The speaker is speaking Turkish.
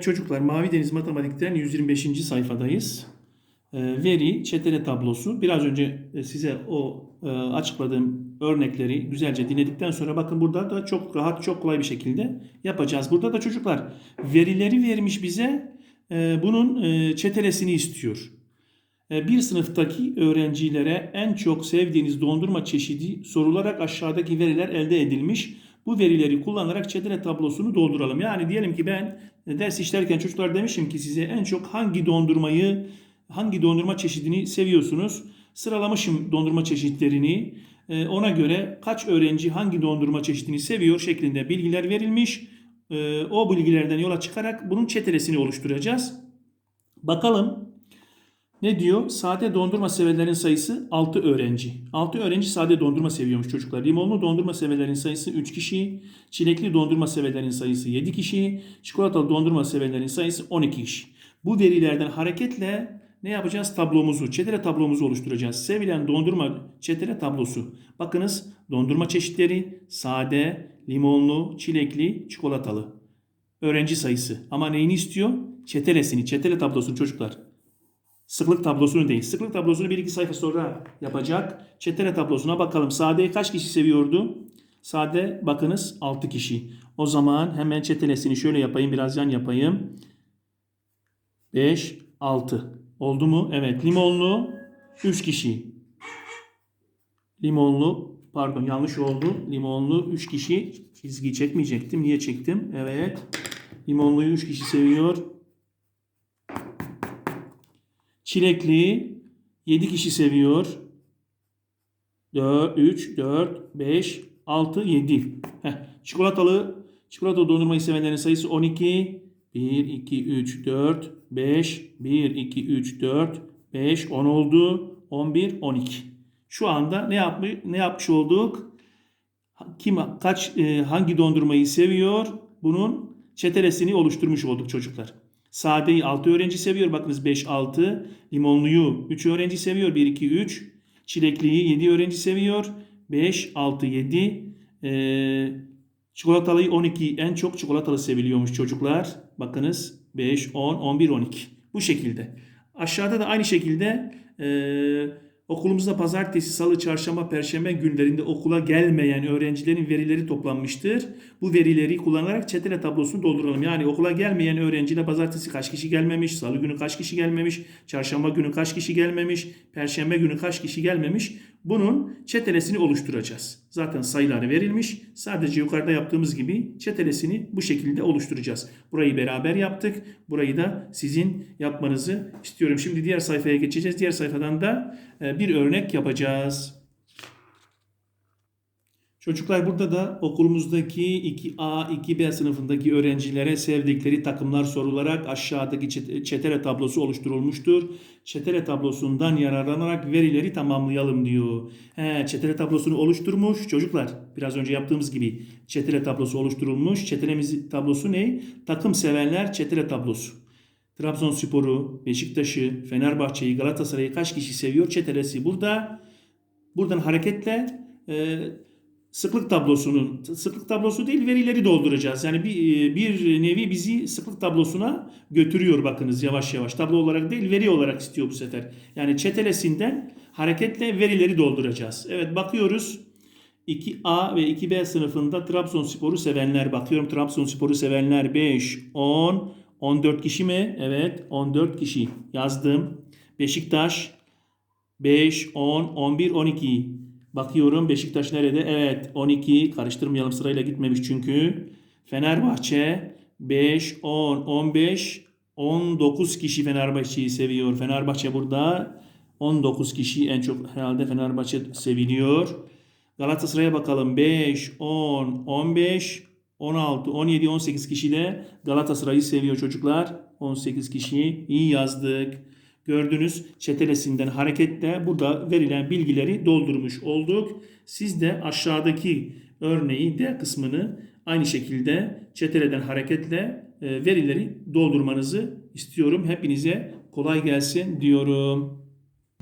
Çocuklar Mavi Deniz Matematik'ten 125. sayfadayız. Ee, Veri, çetele tablosu. Biraz önce e, size o e, açıkladığım örnekleri güzelce dinledikten sonra bakın burada da çok rahat, çok kolay bir şekilde yapacağız. Burada da çocuklar verileri vermiş bize. e, Bunun çetelesini istiyor. Bir sınıftaki öğrencilere en çok sevdiğiniz dondurma çeşidi sorularak aşağıdaki veriler elde edilmiş. Bu verileri kullanarak çetele tablosunu dolduralım. Yani diyelim ki ben e, ders işlerken çocuklar demişim ki size en çok hangi dondurmayı, hangi dondurma çeşidini seviyorsunuz? Sıralamışım dondurma çeşitlerini. E, Ona göre kaç öğrenci hangi dondurma çeşidini seviyor şeklinde bilgiler verilmiş. E, O bilgilerden yola çıkarak bunun çetelesini oluşturacağız. Bakalım ne diyor? Sade dondurma severlerin sayısı 6 öğrenci. 6 öğrenci sade dondurma seviyormuş çocuklar. Limonlu dondurma severlerin sayısı 3 kişi. Çilekli dondurma severlerin sayısı 7 kişi. Çikolatalı dondurma severlerin sayısı 12 kişi. Bu verilerden hareketle ne yapacağız? Tablomuzu, çetele tablomuzu oluşturacağız. Sevilen dondurma çetele tablosu. Bakınız dondurma çeşitleri sade, limonlu, çilekli, çikolatalı. Öğrenci sayısı. Ama neyini istiyor? Çetelesini, çetele tablosunu çocuklar. Sıklık tablosunu değil. Sıklık tablosunu bir iki sayfa sonra yapacak. Çetele tablosuna bakalım. Sadeyi kaç kişi seviyordu? Sade bakınız 6 kişi. O zaman hemen çetelesini şöyle yapayım. Biraz yan yapayım. 5, 6. Oldu mu? Evet. Limonlu 3 kişi. Limonlu pardon yanlış oldu. Limonlu 3 kişi. Çizgi çekmeyecektim. Niye çektim? Evet. Limonluyu 3 kişi seviyor. Çilekli 7 kişi seviyor. 4, 3, 4, 5, 6, 7. Heh. Çikolatalı, çikolata dondurmayı sevenlerin sayısı 12. 1, 2, 3, 4, 5, 1, 2, 3, 4, 5, 10 oldu. 11, 12. Şu anda ne yapmış, ne yapmış olduk? Kim kaç e, hangi dondurmayı seviyor? Bunun çetelesini oluşturmuş olduk çocuklar. Sadeyi 6 öğrenci seviyor. Bakınız 5 6. Limonluyu 3 öğrenci seviyor. 1 2 3. Çilekliyi 7 öğrenci seviyor. 5 6 7. Ee, çikolatalıyı 12 en çok çikolatalı seviliyormuş çocuklar. Bakınız 5 10 11 12. Bu şekilde. Aşağıda da aynı şekilde eee Okulumuzda pazartesi, salı, çarşamba, perşembe günlerinde okula gelmeyen öğrencilerin verileri toplanmıştır. Bu verileri kullanarak çetele tablosunu dolduralım. Yani okula gelmeyen öğrenciyle pazartesi kaç kişi gelmemiş, salı günü kaç kişi gelmemiş, çarşamba günü kaç kişi gelmemiş, perşembe günü kaç kişi gelmemiş. Bunun çetelesini oluşturacağız. Zaten sayıları verilmiş. Sadece yukarıda yaptığımız gibi çetelesini bu şekilde oluşturacağız. Burayı beraber yaptık. Burayı da sizin yapmanızı istiyorum. Şimdi diğer sayfaya geçeceğiz. Diğer sayfadan da e, bir örnek yapacağız. Çocuklar burada da okulumuzdaki 2A, 2B sınıfındaki öğrencilere sevdikleri takımlar sorularak aşağıdaki çet- çetele tablosu oluşturulmuştur. Çetele tablosundan yararlanarak verileri tamamlayalım diyor. He, çetele tablosunu oluşturmuş çocuklar. Biraz önce yaptığımız gibi çetele tablosu oluşturulmuş. Çetelemiz tablosu ne? Takım sevenler çetele tablosu. Trabzonspor'u, Beşiktaş'ı, Fenerbahçe'yi, Galatasaray'ı kaç kişi seviyor? Çetelesi burada. Buradan hareketle e, sıklık tablosunun sıklık tablosu değil verileri dolduracağız. Yani bir bir nevi bizi sıklık tablosuna götürüyor bakınız yavaş yavaş. Tablo olarak değil veri olarak istiyor bu sefer. Yani çetelesinden hareketle verileri dolduracağız. Evet bakıyoruz. 2A ve 2B sınıfında Trabzonspor'u sevenler bakıyorum. Trabzonspor'u sevenler 5, 10, 14 kişi mi? Evet 14 kişi yazdım. Beşiktaş 5, 10, 11, 12. Bakıyorum Beşiktaş nerede? Evet 12 karıştırmayalım sırayla gitmemiş çünkü. Fenerbahçe 5, 10, 15, 19 kişi Fenerbahçe'yi seviyor. Fenerbahçe burada 19 kişi en çok herhalde Fenerbahçe seviliyor. Galatasaray'a bakalım 5, 10, 15, 16, 17, 18 kişi de Galatasaray'ı seviyor çocuklar. 18 kişi iyi yazdık. Gördünüz çetelesinden hareketle burada verilen bilgileri doldurmuş olduk. Siz de aşağıdaki örneği D kısmını aynı şekilde çeteleden hareketle e, verileri doldurmanızı istiyorum. Hepinize kolay gelsin diyorum.